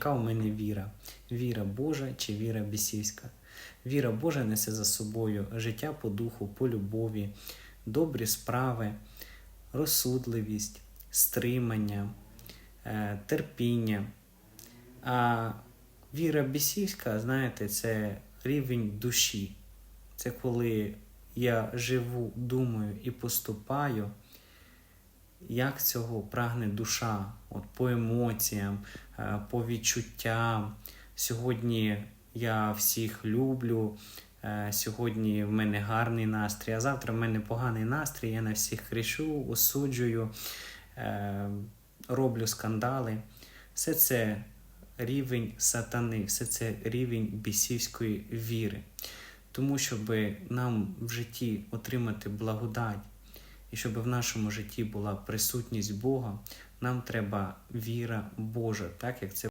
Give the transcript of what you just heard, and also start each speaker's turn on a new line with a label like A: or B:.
A: Яка у мене віра? Віра Божа чи віра бісівська? Віра Божа несе за собою життя по духу, по любові, добрі справи, розсудливість, стримання, е, терпіння. А віра бісівська, знаєте, це рівень душі. Це коли я живу, думаю і поступаю, як цього прагне душа, от по емоціям, е, по відчуттям. Сьогодні я всіх люблю, е, сьогодні в мене гарний настрій, а завтра в мене поганий настрій, я на всіх кричу, осуджую, е, роблю скандали. Все це рівень сатани, все це рівень бісівської віри. Тому, щоб нам в житті отримати благодать, і щоб в нашому житті була присутність Бога, нам треба віра Божа, так як це